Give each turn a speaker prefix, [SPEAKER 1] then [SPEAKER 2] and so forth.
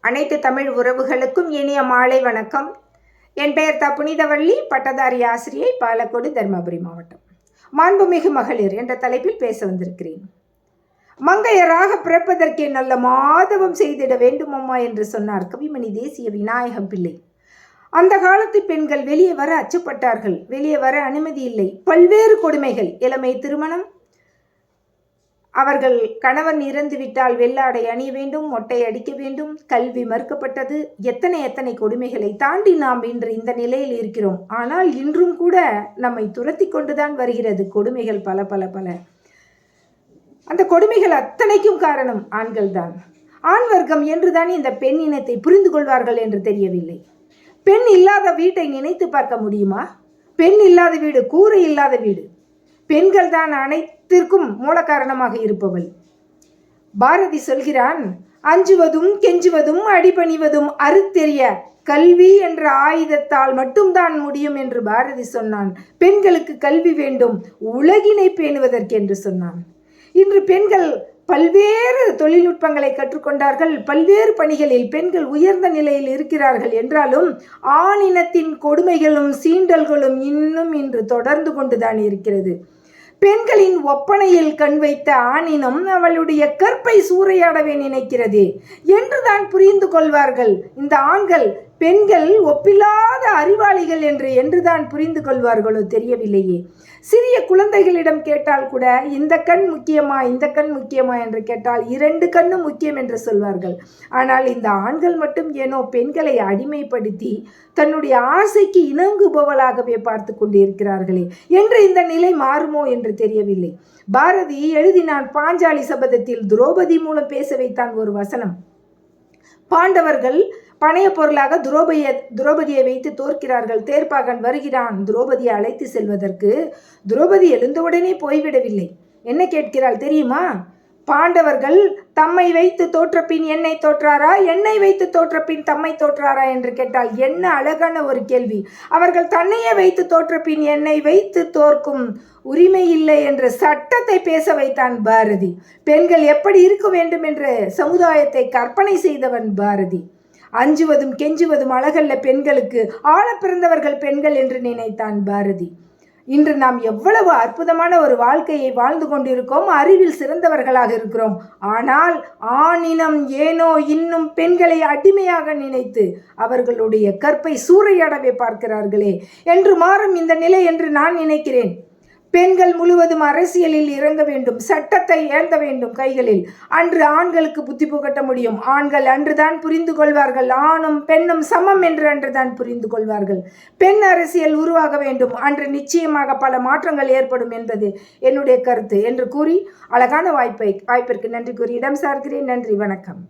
[SPEAKER 1] அனைத்து தமிழ் உறவுகளுக்கும் இனிய மாலை வணக்கம். என் பெயர் த புனிதவள்ளி பட்டதாரி ஆசிரியை பாலக்கோடு தருமபுரி மாவட்டம். மாண்புமிகு மகளிர் என்ற தலைப்பில் பேச வந்திருக்கிறேன். மங்கையராக பிறப்பதற்கே நல்ல மாதவம் செய்திட வேண்டுமம்மா என்று சொன்னார் கவிமணி தேசிய விநாயகம் பிள்ளை. அந்த காலத்து பெண்கள் வெளியே வர அச்சப்பட்டார்கள். வெளியே வர அனுமதி இல்லை. பல்வேறு கொடுமைகள். இளமை திருமணம் அவர்கள் கணவன் இறந்து விட்டால் வெள்ளாடை அணிய வேண்டும் மொட்டை அடிக்க வேண்டும் கல்வி மறுக்கப்பட்டது. எத்தனை எத்தனை கொடுமைகளை தாண்டி நாம் இன்று இந்த நிலையில் இருக்கிறோம். ஆனால் இன்றும் கூட நம்மை துரத்தி கொண்டுதான் வருகிறது கொடுமைகள் பல பல பல. அந்த கொடுமைகள் அத்தனைக்கும் காரணம் ஆண்கள்தான் ஆண் வர்க்கம் என்றுதான் இந்த பெண் இனத்தை புரிந்து கொள்வார்கள் என்று தெரியவில்லை. பெண் இல்லாத வீட்டை நினைத்து பார்க்க முடியுமா? பெண் இல்லாத வீடு கூரை இல்லாத வீடு. பெண்கள் தான் அனைத்திற்கும் மூல காரணமாக இருப்பவள். பாரதி சொல்கிறான் அஞ்சுவதும் கெஞ்சுவதும் அடிபணிவதும் அறுத்தெறிய கல்வி என்ற ஆயுதத்தால் மட்டும்தான் முடியும் என்று பாரதி சொன்னான். பெண்களுக்கு கல்வி வேண்டும் உலகினை பேணுவதற்கு என்று சொன்னான். இன்று பெண்கள் பல்வேறு தொழில்நுட்பங்களை கற்றுக்கொண்டார்கள். பல்வேறு பணிகளில் பெண்கள் உயர்ந்த நிலையில் இருக்கிறார்கள் என்றாலும் ஆணினத்தின் கொடுமைகளும் சீண்டல்களும் இன்னும் இன்று தொடர்ந்து கொண்டுதான் இருக்கிறது. பெண்களின் ஒப்பனையில் கண் வைத்த ஆணினம் அவளுடைய கற்பை சூறையாடவே நினைக்கிறது. என்றுதான் புரிந்து கொள்வார்கள். இந்த ஆண்கள் பெண்கள் ஒப்பில்லாத அறிவாளிகள் என்று என்றுதான் புரிந்து கொள்வார்களோ தெரியவில்லையே. சிறிய குழந்தைகளிடம் கேட்டால் கூட இந்த கண் முக்கியமா இந்த கண் முக்கியமா? என்று கேட்டால் இரண்டு கண்ணும் முக்கியம் என்று சொல்வார்கள். ஆனால் இந்த ஆண்கள் மட்டும் ஏனோ பெண்களை அடிமைப்படுத்தி தன்னுடைய ஆசைக்கு இணங்குபவளாகவே பார்த்து கொண்டிருக்கிறார்களே என்று இந்த நிலை மாறுமோ என்று தெரியவில்லை. பாரதி எழுதினான் பாஞ்சாலி சபதத்தில் துரோபதி மூலம் பேச வைத்தான் ஒரு வசனம். பாண்டவர்கள் பணைய பொருளாக துரோபதிய துரோபதியை வைத்து தோற்கிறார்கள். தேர்ப்பாகன் வருகிறான். துரோபதியை அழைத்து செல்வதற்கு துரோபதி எழுந்தவுடனே போய்விடவில்லை. என்ன கேட்கிறாள் தெரியுமா? பாண்டவர்கள் தம்மை வைத்து தோற்றப்பின் என்னை தோற்றாரா? என்னை வைத்து தோற்றப்பின் தம்மை தோற்றாரா என்று கேட்டால் என்ன அழகான ஒரு கேள்வி. அவர்கள் தன்னையே வைத்து தோற்றப்பின் என்னை வைத்து தோற்கும் உரிமை இல்லை என்ற சட்டத்தை பேச வைத்தான் பாரதி. பெண்கள் எப்படி இருக்க வேண்டும் என்ற சமுதாயத்தை கற்பனை செய்தவன் பாரதி. அஞ்சுவதும் கெஞ்சுவதும் அழகல்ல பெண்களுக்கு ஆழ பிறந்தவர்கள் பெண்கள் என்று நினைத்தான் பாரதி. இன்று நாம் எவ்வளவு அற்புதமான ஒரு வாழ்க்கையை வாழ்ந்து கொண்டிருக்கோம் அறிவில் சிறந்தவர்களாக இருக்கிறோம். ஆனால் ஆணினம் ஏனோ இன்னும் பெண்களை அடிமையாக நினைத்து அவர்களுடைய கற்பை சூறையாடவே பார்க்கிறார்களே. என்று மாறும் இந்த நிலை என்று நான் நினைக்கிறேன். பெண்கள் முழுவதும் அரசியலில் இறங்க வேண்டும் சட்டத்தை ஏந்த வேண்டும் கைகளில். அன்று ஆண்களுக்கு புத்தி புகட்ட முடியும். ஆண்கள் அன்றுதான் புரிந்து கொள்வார்கள். ஆணும் பெண்ணும் சமம் என்று அன்றுதான் புரிந்து கொள்வார்கள். பெண் அரசியல் உருவாக வேண்டும். அன்று நிச்சயமாக பல மாற்றங்கள் ஏற்படும் என்பது என்னுடைய கருத்து என்று கூறி அழகான வாய்ப்பை வாய்ப்பிற்கு நன்றி கூறி இடம் சார்கிறேன். நன்றி வணக்கம்.